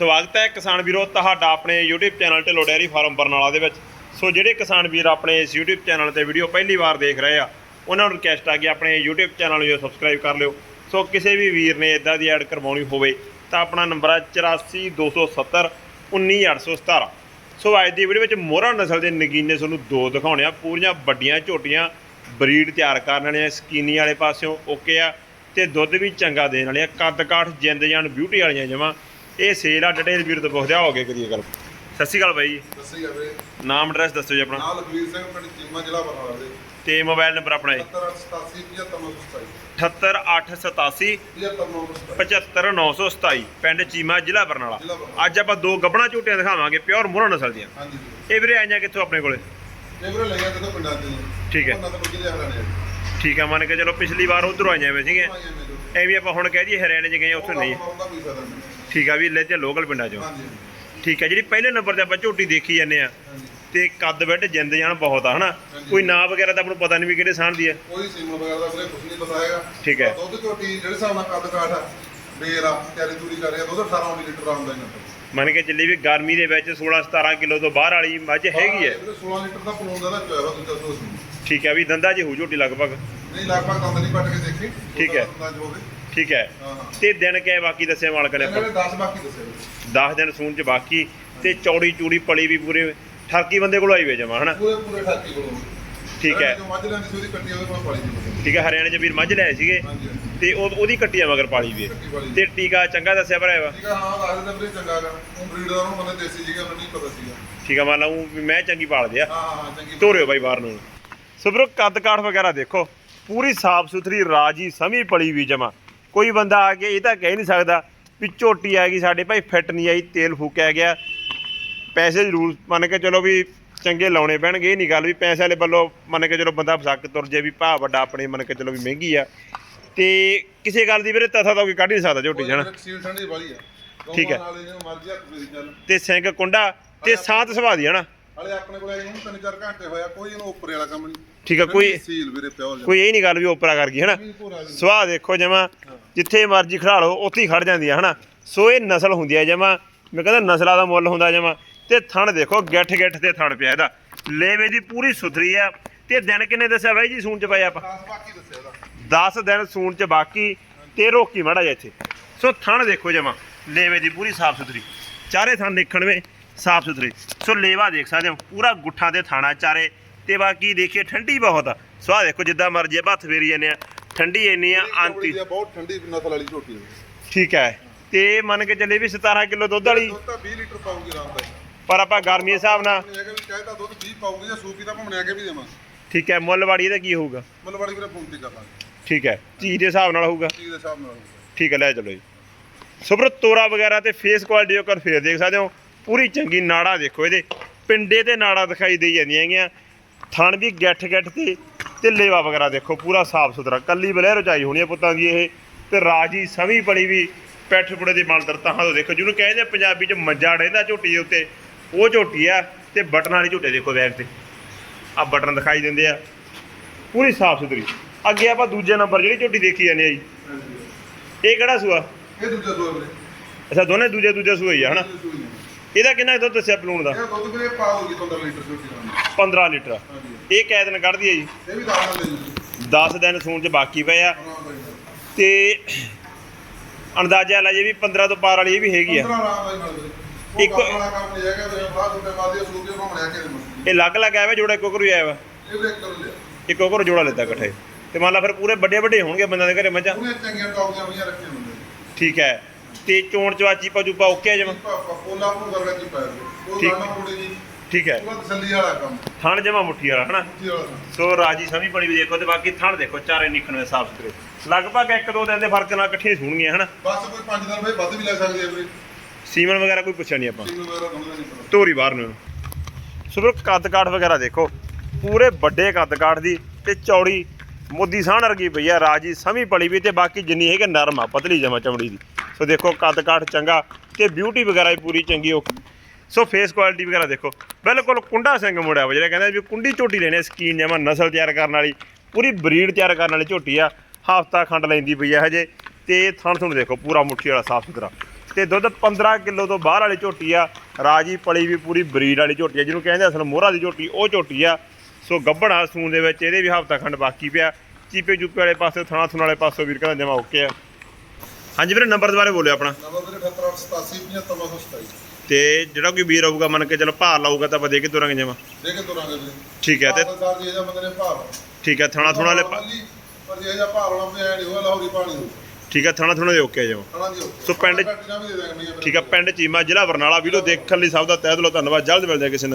ਸਵਾਗਤ ਹੈ ਕਿਸਾਨ ਵੀਰੋ, ਤੁਹਾਡਾ ਆਪਣੇ YouTube channel Dhillon dairy farm Barnala ਦੇ ਵਿੱਚ। ਸੋ ਜਿਹੜੇ ਕਿਸਾਨ ਵੀਰ ਆਪਣੇ ਇਸ YouTube ਚੈਨਲ ਤੇ ਵੀਡੀਓ ਪਹਿਲੀ ਵਾਰ ਦੇਖ ਰਹੇ ਆ, ਉਹਨਾਂ ਨੂੰ ਰਿਕਵੈਸਟ ਆ ਕਿ ਆਪਣੇ YouTube ਚੈਨਲ ਨੂੰ ਸਬਸਕ੍ਰਾਈਬ ਕਰ ਲਿਓ। ਸੋ ਕਿਸੇ ਵੀ ਵੀਰ ਨੇ ਇਦਾਂ ਦੀ ਐਡ ਕਰਵਾਉਣੀ ਹੋਵੇ, ਤਾਂ ਆਪਣਾ ਨੰਬਰ ਹੈ 84270 19817 ਸੋ ਅੱਜ ਦੀ ਵੀਡੀਓ ਵਿੱਚ ਮੋਹਰਾ ਨਸਲ ਦੇ ਨਗੀਨੇ ਤੁਹਾਨੂੰ ਦੋ ਦਿਖਾਉਣੇ ਆ। ਪੂਰੀਆਂ ਵੱਡੀਆਂ ਝੋਟੀਆਂ ਬਰੀਡ ਤਿਆਰ ਕਰਨ ਵਾਲੀਆਂ, ਸਕੀਨੀ ਵਾਲੇ ਪਾਸਿਓਂ ਓਕੇ ਆ, ਤੇ ਦੁੱਧ ਵੀ ਚੰਗਾ ਦੇਣ ਵਾਲੀਆਂ ਕੱਦ ਕਾਠ ਜਿੰਦ ਜਾਨ ਬਿਊਟੀ ਵਾਲੀਆਂ ਜਮਾਂ ਇਹ ਸੇਲ ਆ ਡਿਟੇਲ ਵੀਰ ਤੋਂ ਪੁੱਛਦਿਆ ਹੋ ਗਏ ਕਰੀਏ ਗੱਲ। ਸਤਿ ਸ਼੍ਰੀ ਅਕਾਲ ਬਾਈ ਜੀ। ਦੱਸੀ ਜਾਵੇ ਨਾਮ ਐਡਰੈਸ ਦੱਸੋ ਜੀ ਆਪਣਾ। ਨਾਲ ਲਖਵੀਰ ਸਿੰਘ ਪਿੰਡ ਚੀਮਾ ਜ਼ਿਲ੍ਹਾ ਬਰਨਾਲਾ ਦੇ ਤੇ ਮੋਬਾਈਲ ਨੰਬਰ ਆਪਣਾ ਜੀ। 78887 78887 75927 75927 ਪਿੰਡ ਚੀਮਾ ਜ਼ਿਲ੍ਹਾ ਬਰਨਾਲਾ। ਜ਼ਿਲ੍ਹਾ ਬਰਨਾਲਾ। ਅੱਜ ਆਪਾਂ ਦੋ ਗੱਬਣਾ ਝੋਟੀਆਂ ਦਿਖਾਵਾਂਗੇ ਪਿਓਰ ਮੋਹਰਾ ਨਸਲ ਦੀਆਂ। ਹਾਂਜੀ ਇਹ ਵੀਰੇ ਆਈਆਂ ਕਿੱਥੋਂ ਆਪਣੇ ਕੋਲੇ? ਇਹ ਵੀਰੇ ਲਈਆਂ ਜਦੋਂ ਪਿੰਡਾਂ ਚ। ਠੀਕ ਹੈ। ਉਹਨਾਂ ਤੋਂ ਜ਼ਿਲ੍ਹੇ ਹਰਿਆਣੇ ਠੀਕ ਆ ਮੰਨ ਕੇ ਚਲੋ ਪਿਛਲੀ ਵਾਰ ਉਧਰੋਂ ਆਈਆਂ ਵੇ ਸੀਗੇ ਐ ਵੀ ਆਪਾਂ ਹੁਣ ਕਹਿ ਦਈਏ ਹਰਿਆਣੇ ਚ ਗਏ ਉੱਥੇ ਨਹੀਂ। ਉਹਦਾ ਕੋਈ ਫਾਇਦਾ ਨਹੀਂ। ਠੀਕ ਆ ਵੀ ਲੈ ਤੇ ਲੋਕਲ ਪਿੰਡਾਂ ਚੋਂ। ਹਾਂਜੀ ਠੀਕ ਆ ਜਿਹੜੀ ਪਹਿਲੇ ਨੰਬਰ ਤੇ ਆਪਾਂ ਝੋਟੀ ਦੇਖੀ ਜਾਂਦੇ ਆ ਹਾਂਜੀ। ਤੇ ਕੱਦ ਬੈੱਡ ਜਿੰਦ ਜਾਨ ਬਹੁਤ ਆ ਹਨਾ? ਹਾਂਜੀ। ਕੋਈ ਨਾਂ ਵਗੈਰਾ ਤਾਂ ਆਪਾਂ ਨੂੰ ਪਤਾ ਨਹੀਂ ਵੀ ਕਿਹੜੇ ਸਾਹ ਦੀ ਆ। ਕੋਈ ਸੀਮਾ ਵਗੈਰਾ ਦਾ ਵੀਰੇ ਕੁਝ ਨਹੀਂ ਬਤਾਏਗਾ ਠੀਕ ਹੈ। ਦੁੱਧ ਝੋਟੀ ਜਿਹੜੇ ਹਿਸਾਬ ਨਾਲ ਕੱਦ ਕਾਠ ਆ ਬੇਰ ਆ ਤਿਆਰੀ ਤੂਰੀ ਕਰ ਰਿਹਾ ਦੁੱਧ 18 19 ਲੀਟਰ ਆਉਂਦਾ ਇਹਨਾਂ ਮੰਨ ਕੇ ਚੱਲੀ ਵੀ ਗਰਮੀ ਦੇ ਵਿੱਚ 16 17 ਕਿਲੋ ਤੋਂ ਬਾਹਰ ਵਾਲੀ ਮੱਝ ਹੈਗੀ ਹੈ। 16 ਲੀਟਰ ਦਾ ਪਲੂਨ ਦਾ ਚੋਇਆ ਵਾ ਦੂਜਾ ਸੋਸ। ਠੀਕ ਹੈ ਵੀ ਦੰਦਾ ਜੇ ਹੋ ਝੋਟੀ ਲਗਭਗ। ਨਹੀਂ ਲਗਭਗ ਦੰਦ ਨਹੀਂ ਪੱਟ ਕੇ ਦੇਖੀ। ਠੀਕ ਹੈ। ਦੰਦਾਂ 'ਚ ਹੋਵੇ ਠੀਕ ਹੈ। ਹਾਂ ਹਾਂ। ਤੇ ਦਿਨ ਕਿਹ ਬਾਕੀ ਦੱਸਿਆ ਮਾਲਕ ਨੇ ਇਹਨਾਂ ਆਪਾਂ? ਨੇ 10 ਬਾਕੀ ਦੱਸੇ ਵੀਰੇ। 10 ਦਿਨ ਸੂਨ ਚ ਬਾਕੀ ਤੇ ਚੌੜੀ ਚੂੜੀ ਪਲੀ ਵੀ ਪੂਰੇ ਠਰਕੀ ਬੰਦੇ ਕੋਲ ਆਈ ਵੇ ਜਮਾ ਹਨਾ? ਪੂਰੇ ਪੂਰੇ ਠਾਕੀ ਕੋਲੋਂ। ਠੀਕ ਹੈ। ਜੋ ਮੱਝ ਲੈਂਦੀ ਸੀ ਉਹਦੀ ਕੱਟੀ ਉਹਦੇ ਕੋਲ ਪਾਲੀ ਦੀ ਠੀਕ ਹੈ ਹਰਿਆਣੇ ਚ ਵੀਰ ਮੱਝ ਲਿਆਏ ਸੀਗੇ ਹਾਂਜੀ ਹਾਂਜੀ। ਤੇ ਉਹ ਉਹਦੀ ਕੱਟੀ ਆ ਮਗਰ ਪਾਲੀ ਵੀ ਕੱਟੀ ਤੇ ਟੀਕਾ ਚੰਗਾ ਦੱਸਿਆ ਭਰਾਇਆ ਵਾ ਠੀਕ ਆ ਹਾਂ ਦੱਸ ਦਿੰਦੇ ਵੀਰੇ ਚੰਗਾ ਗਾ। ਉਹ ਬਰੀਡ ਦਾ ਉਹਨੂੰ ਬੰਦੇ ਦੇਸੀ ਸੀਗਾ ਮੈਨੂੰ ਨਹੀਂ ਪਤਾ ਸੀਗਾ। ਠੀਕ ਆ ਮੰਨ ਲਾ ਊਂ ਵੀ ਮੈਂ ਚੰਗੀ ਪਾਲਦੇ ਆ। ਹਾਂ ਹਾਂ ਹਾਂ ਚੰਗੀ ਤੋਰਿਓ ਬਾਈ ਬਾਹਰ ਨੂੰ। ਸੋ ਵੀਰੋ ਕੱਦ ਕਾਠ ਵਗੈਰਾ ਦੇਖੋ। ਪੂਰੀ ਸਾਫ਼ ਸੁਥਰੀ ਰਾਜੀ ਸਮੀ ਪਲੀ ਵੀ ਜਮਾ। ਕੋਈ ਬੰਦਾ ਆ ਕੇ ਇਹ ਤਾਂ ਕਹਿ ਨਹੀਂ ਸਕਦਾ ਵੀ ਝੋਟੀ ਆ ਗਈ ਸਾਡੇ ਭਾਈ ਫਿੱਟ ਨਹੀਂ ਆਈ ਤੇਲ ਫੂਕਿਆ ਗਿਆ। ਪੈਸੇ ਜ਼ਰੂਰ ਮੰਨ ਕੇ ਚਲੋ ਵੀ ਚੰਗੇ ਲਾਉਣੇ ਪੈਣਗੇ ਇਹ ਨਹੀਂ ਗੱਲ ਵੀ ਪੈਸੇ ਵਾਲੇ ਵੱਲੋਂ ਮੰਨ ਕੇ ਚਲੋ ਬੰਦਾ ਫਸਕ ਤੁਰ ਜੇ ਵੀ ਭਾ ਵੱਡਾ ਆਪਣੇ ਮੰਨ ਕੇ ਚਲੋ ਵੀ ਮਹਿੰਗੀ ਆ। ਤੇ ਕਿਸੇ ਗੱਲ ਦੀ ਵੀਰੇ ਤਥਾ ਤਾਂ ਕੋਈ ਕੱਢ ਨਹੀਂ ਸਕਦਾ ਝੋਟੀ ਜਣਾ ਸੀਲ ਠੰਡੀ ਵਾਲੀ ਆ। ਠੀਕ ਹੈ। ਮਰਜ਼ੀ ਹੱਥ ਚੱਲ। ਤੇ ਸਿੰਘ ਕੁੰਡਾ ਤੇ ਸਾਤ ਸੁਭਾਅ ਦੀ ਹਨਾ ਹਲੇ ਆਪਣੇ ਕੋਲ ਆਈ ਨੂੰ ਤਿੰਨ ਚਾਰ ਘੰਟੇ ਹੋਇਆ ਕੋਈ ਇਹਨੂੰ ਉੱਪਰ ਵਾਲਾ ਕੰਮ ਨਹੀਂ। ਠੀਕ ਆ ਕੋਈ ਸੀਲ ਵੀਰੇ ਪਿਓਰ ਕੋਈ ਇਹ ਨਹੀਂ ਗੱਲ ਵੀ ਓਪਰਾ ਕਰ ਗਈ ਹਨਾ ਪੂਰਾ ਜੀ। ਦੇਖੋ ਜਮਾ। ਜਿੱਥੇ ਮਰਜ਼ੀ ਖੜਾ ਲਓ ਉੱਥੇ ਹੀ ਖੜ ਜਾਂਦੀ ਆ ਹਨਾ? ਸੋ ਇਹ ਨਸਲ ਹੁੰਦੀ ਆ ਜਮਾ। ਮੈਂ ਕਹਿੰਦਾ ਨਸਲਾਂ ਦਾ ਮੁੱਲ ਹੁੰਦਾ ਜਮਾ। ਤੇ ਥਣ ਦੇਖੋ ਗਿੱਠ ਗਿੱਠ ਤੇ ਥਣ ਪਿਆ ਇਹਦਾ। ਲੇਵੇ ਦੀ ਪੂਰੀ ਸੁਥਰੀ ਆ। ਤੇ ਦਿਨ ਕਿੰਨੇ ਦੱਸਿਆ ਬਾਈ ਜੀ ਸੂਣ ਚ ਪਏ ਆਪਾਂ? 10 ਬਾਕੀ ਦੱਸਿਆ ਇਹਦਾ। 10 ਦਿਨ ਸੂਣ ਚ ਬਾਕੀ। ਤੇ ਰੋਕੀ ਮੜਾ ਜਾ ਇੱਥੇ। ਸੋ ਥਣ ਦੇਖੋ ਜਮਾ। ਲੇਵੇ ਦੀ ਪੂਰੀ ਸਾਫ਼ ਸੁਥਰੀ। ਚਾਰੇ ਥਣ ਦੇਖਣ ਵੇ ਸਾਫ਼ ਸੁਥਰੇ। ਸੋ ਲੇਵਾ ਦੇਖ ਸਕਦੇ ਹੋ ਪੂਰਾ ਗੁੱਠਾਂ ਤੇ ਥਾਣਾ ਚਾਰੇ। ਤੇ ਬਾਕੀ ਦੇਖੀਏ ਠੰਡੀ ਬਹੁਤ ਆ। ਸੋ ਆਹ ਦੇਖੋ ਜਿੱਦਾਂ ਮਰਜ਼ੀ ਆਪਾਂ ਹੱਥ ਫੇਰੀ ਜਾਂਦੇ ਆ। ਠੰਡੀ ਇੰਨੀ ਆ ਆਂਤੀ। ਬਹੁਤ ਠੰਡੀ ਨਸਲ ਵਾਲੀ ਝੋਟੀ ਹੈ ਠੀਕ ਹੈ। ਤੇ ਮੰਨ ਕੇ ਚੱਲੇ ਵੀ 17 ਕਿਲੋ ਦੁੱਧ ਵਾਲੀ ਦੁੱਧ ਤਾਂ 20 ਲੀਟਰ ਪਾਊਗੀ ਆਰਾਮ ਦਾ ਪਰ ਆਪਾਂ ਗਰਮੀ ਦੇ ਹਿਸਾਬ ਨਾਲ ਇਹ ਹੈਗਾ ਵੀ ਦੁੱਧ 20 ਪਾਊਗੀ ਜਾਂ ਸੂਪੀ ਤਾਂ ਭਮਣਿਆ ਕੇ ਵੀ ਦੇਵਾਂ ਠੀਕ ਹੈ ਮੁੱਲ ਵਾੜੀ ਇਹਦਾ ਕੀ ਹੋਊਗਾ? ਮਤਲਬ ਵਾਲੀ ਵੀਰੇ ਫੋਨ ਤੇ ਕਰ ਲਾਂਗੇ। ਠੀਕ ਹੈ ਚੀਜ਼ ਦੇ ਹਿਸਾਬ ਨਾਲ ਹੋਊਗਾ। ਚੀਜ਼ ਦੇ ਹਿਸਾਬ ਨਾਲ ਹੋਊਗਾ। ਠੀਕ ਹੈ ਲੈ ਚਲੋ ਜੀ। ਸੁਬਰ ਤੋਰਾ ਵਗੈਰਾ ਤੇ ਫੇਸ ਕੁਆਲਿਟੀ ਉਹ ਕਰ ਫੇਰ ਦੇਖ ਸਕਦੇ ਹੋ। ਪੂਰੀ ਚੰਗੀ ਨਾੜਾ ਦੇਖੋ ਇਹਦੇ। ਪਿੰਡੇ ਤੇ ਨਾੜਾ ਦਿਖਾਈ ਦੇਈ ਜਾਂਦੀਆਂ ਹੈਗੀਆਂ। ਥਣ ਵੀ ਗੱਠ ਗੱਠ ਤੇ ਤੇ ਲੇਵਾ ਵਗੈਰਾ ਦੇਖੋ ਪੂਰਾ ਸਾਫ਼ ਸੁਥਰਾ। ਕੱਲੀ ਬਲਹਿ ਰਚਾਈ ਹੋਣੀ ਹੈ ਪੁੱਤਾਂ ਦੀ ਇਹ ਤੇ ਰਾਜੀ ਸਮੀ ਪੜੀ ਵੀ ਪੈਠ ਪੁੜੇ ਦੀ ਮਾਲਦਰ ਤਾਂ ਤੋਂ ਦੇਖੋ ਜਿਹਨੂੰ ਕਹਿੰਦੇ ਪੰਜਾਬੀ ਚ ਮੱਜਾ ਰਹਿੰਦਾ ਝੋਟੀ ਦੇ ਉੱਤੇ ਉਹ ਝੋਟੀ ਆ ਤੇ ਬਟਨ ਵਾਲੀ ਝੋਟੇ ਦੇਖੋ ਬੈਗ ਤੇ। ਆ ਬਟਨ ਦਿਖਾਈ ਦਿੰਦੇ ਆ। ਪੂਰੀ ਸਾਫ਼ ਸੁਥਰੀ। ਅੱਗੇ ਆਪਾਂ ਦੂਜੇ ਨੰਬਰ ਜਿਹੜੀ ਝੋਟੀ ਦੇਖੀ ਜਾਂਦੇ ਆ ਜੀ। ਇਹ ਕਿਹੜਾ ਸੂਆ? ਇਹ ਦੂਜਾ ਦੋ ਵੀਰੇ। ਅੱਛਾ ਦੋਨੇ ਦੂਜੇ ਦੂਜੇ ਸੂਏ ਹੀ ਆ। ਹਨਾ। ਇਹਦਾ ਕਿੰਨਾ ਦੁੱਧ ਦੱਸਿਆ ਪਲੂਣ ਦਾ? ਇਹ ਦੁੱਧ ਵੀਰੇ ਪਾਉਗੀ 15 ਲੀਟਰ ਝੋਟੀ ਦਾ 15 ਲੀਟਰ। ਹਾਂਜੀ। ਇਹ ਕੈ ਦਿਨ ਕੱਢਦੀ ਹੈ ਜੀ। ਇਹ ਵੀ ਦਾਣਾ ਲੈ ਜੀ 10 ਦਿਨ ਸੂਣ ਚ ਬਾਕੀ ਪਏ ਆ। ਤੇ ਅੰਦਾਜ਼ਾ ਲਾ ਜੇ ਵੀ 15 ਤੋਂ ਪਾਰ ਵਾਲੀ ਇਹ ਵੀ ਹੈਗੀ ਆ। 15 ਆਰਾਮ ਦਾ ਹੀ ਮਿਲ ਜੇ ਇੱਕ- ਇੱਕ ਵਾਲਾ ਕੰਮ ਨਹੀਂ ਹੈਗਾ ਤੇ ਬਾਅਦ ਉੱਤੇ ਬਾਅਦ ਇਹ ਸੂਪੀ ਭਮਣਿਆ ਕੇ ਦੇਵਾਂ ਇਹ ਲੱਗ ਲੱਗ ਆਇਆ ਜੋੜਾ ਇੱਕੋ ਕਰੂ ਆਇਆ ਵਾ। ਇਹ ਵੀਰੇ ਕਰ ਲਿਆ। ਇੱਕੋ ਕਰੂ ਜੋੜਾ ਲੈਤਾ ਇਕੱਠੇ। ਤੇ ਮੰਨ ਲਾ ਫਿਰ ਪੂਰੇ ਵੱਡੇ ਵੱਡੇ ਹੋਣਗੇ ਬੰਦਿਆਂ ਦੇ ਘਰੇ ਮੱਝਾਂ ਉਹਨੇ ਚੰਗੀਆਂ ਟੌਪ ਦੀਆਂ ਹੋਈਆਂ ਰੱਖੀਆਂ ਹੁੰਦੇ ਠੀਕ ਹੈ। ਤੇ ਚੋਣ ਚਵਾਚੀ ਪਾਜੂਪਾ ਓਕੇ ਆ ਜਮਾ? ਪੋਲਾ ਪੂ ਵਰਗਾ ਕੀ ਪਾਇਆ ਉਹ ਠੀਕ। ਜੀ ਠੀਕ ਹੈ। ਪੂਰਾ ਤਸੱਲੀ ਵਾਲਾ ਕੰਮ। ਥਣ ਜਮਾ ਮੁੱਠੀ ਵਾਲਾ ਹਨਾ? ਮੁੱਠੀ ਵਾਲਾ ਕੰਮ। ਸੋ ਰਾਜੀ ਸਮੀ ਬਣੀ ਵੀ ਦੇਖੋ ਤੇ ਬਾਕੀ ਥਣ ਦੇਖੋ ਚਾਰੇ ਨਿਕਣਵੇਂ ਸਾਫ਼ ਸੁਥਰੇ। ਲਗਭਗ ਇੱਕ ਦੋ ਦਿਨ ਦੇ ਫ਼ਰਕ ਨਾਲ ਇਕੱਠੀਆਂ ਸੂਣਗੀਆਂ ਹਨਾ? ਬਸ ਕੋਈ 5 ਦਿਨ ਬਈ ਵੱਧ ਵੀ ਲੈ ਸਕਦੇ ਆ ਵੀਰੇ ਸੀਮਨ ਵਗੈਰਾ ਕੋਈ ਪੁੱਛਿਆ ਨਹੀਂ ਆਪਾਂ। ਟੀਮ ਵਗੈਰਾ ਹੁੰਦਾ ਨਹੀਂ ਪਤਾ ਧੋਰੀ ਬਾਹਰ ਨੂੰ। ਸੋ ਵੀਰੋ ਕੱਦ ਕਾਠ ਵਗੈਰਾ ਦੇਖੋ। ਪੂਰੇ ਵੱਡੇ ਕੱਦ ਕਾਠ ਦੀ ਤੇ ਚੌੜੀ ਮੋਦੀ ਸਾਹਣ ਵਰਗੀ ਪਈ ਆ ਰਾਜੀ ਸਮੀ ਪਲੀ ਵੀ ਤੇ ਬਾਕੀ ਜਿੰਨੀ ਹੈਗੀ ਨਰਮ ਆ ਪਤਲੀ ਜਮਾ ਚਮੜੀ ਦੀ। ਸੋ ਦੇਖੋ ਕੱਦ ਕਾਠ ਚੰਗਾ ਤੇ ਬਿਊਟੀ ਵਗੈਰਾ ਵੀ ਪੂਰੀ ਚੰਗੀ ਓਕੇ ਸੋ ਫੇਸ ਕੁਆਲਿਟੀ ਵਗੈਰਾ ਦੇਖੋ। ਬਿਲਕੁਲ ਕੁੰਡਾ ਸਿੰਘ ਮੁੜਿਆ ਵਾ, ਜਿਹੜਾ ਕਹਿੰਦਾ ਵੀ ਕੁੰਡੀ ਝੋਟੀ ਲੈਣੇ ਸਕੀਨ ਜਮਾ ਨਸਲ ਤਿਆਰ ਕਰਨ ਵਾਲੀ, ਪੂਰੀ ਬਰੀਡ ਤਿਆਰ ਕਰਨ ਵਾਲੀ ਝੋਟੀ ਆ। ਹਫਤਾ ਖੰਡ ਲੈਂਦੀ ਪਈ ਆ ਹਜੇ। ਤੇ ਥਣ ਥਣ ਦੇਖੋ, ਪੂਰਾ ਮੁੱਠੀ ਵਾਲਾ ਸਾਫ਼ ਸੁਥਰਾ। ਤੇ ਦੁੱਧ 15 ਕਿਲੋ ਤੋਂ ਬਾਹਰ ਵਾਲੀ ਝੋਟੀ ਆ। ਰਾਜੀ ਪਲੀ ਵੀ ਪੂਰੀ ਬਰੀਡ ਵਾਲੀ ਝੋਟੀ ਆ, ਜਿਹਨੂੰ ਕਹਿੰਦੇ ਅਸਲ ਮੋਹਰਾ ਦੀ ਝੋਟੀ, ਉਹ ਝੋਟੀ ਆ। ਸੋ ਗੱਬੜਾ ਸੂਨ ਦੇ ਵਿੱਚ ਇਹਦੇ ਵੀ ਹਫਤਾ ਖੰਡ ਬਾਕੀ ਪਿਆ। ਚੀਪੇ ਚੂਪੇ ਵਾਲੇ ਪਾਸੇ ਥਣਾ ਥੁਣ ਵਾਲੇ ਪਾਸੋਂ ਵੀਰ ਕਹਿੰਦਾ ਜਮਾ ਓਕੇ ਆ। ਹਾਂਜੀ ਵੀਰੇ ਨੰਬਰ ਦੁਬਾਰੇ ਬੋਲਿਓ ਆਪਣਾ। ਨੰਬਰ ਵੀਰੇ 7887 7527 ਤੇ ਜਿਹੜਾ ਕੋਈ ਵੀਰ ਆਊਗਾ ਮੰਨ ਕੇ ਚਲੋ ਭਾਰ ਲਾਊਗਾ ਤਾਂ ਆਪਾਂ ਦੇ ਕੇ ਤੁਰਾਂਗੇ ਜਮਾ। ਦੇ ਕੇ ਤੁਰਾਂਗੇ ਵੀਰੇ। ਠੀਕ ਹੈ ਤੇ ਭਾਅ ਜੀ ਇਹਦਾ ਬੰਦੇ ਨੇ ਭਾਰ ਠੀਕ ਹੈ ਥਣਾ ਥੁਣਾ ਪਾ- ਪਰ ਜੇ ਜਾਂ ਭਾਰ ਲਾਉਣਾ ਵੀ ਐ ਨਹੀਂ ਹੋਇਆ ਲਾਹੌਰੀ ਪਾਣੀ ਹੋ ਠੀਕ ਹੈ ਥਣਾ ਥੁਣਾ ਦੇ ਓਕੇ ਆ ਜਮਾ। ਹਣਾ ਜੀ ਸੋ ਪਿੰਡ- ਠੀਕ ਹੈ ਪਿੰਡ ਚੀਮਾ ਜ਼ਿਲ੍ਹਾ ਬਰਨਾਲਾ ਵੀਡੀਓ ਦੇਖਣ ਲਈ ਸਭ ਦਾ ਤਹਿ ਦਿਲੋਂ ਧੰਨਵਾਦ। ਜਲਦ ਮਿਲਦੇ ਕਿਸੇ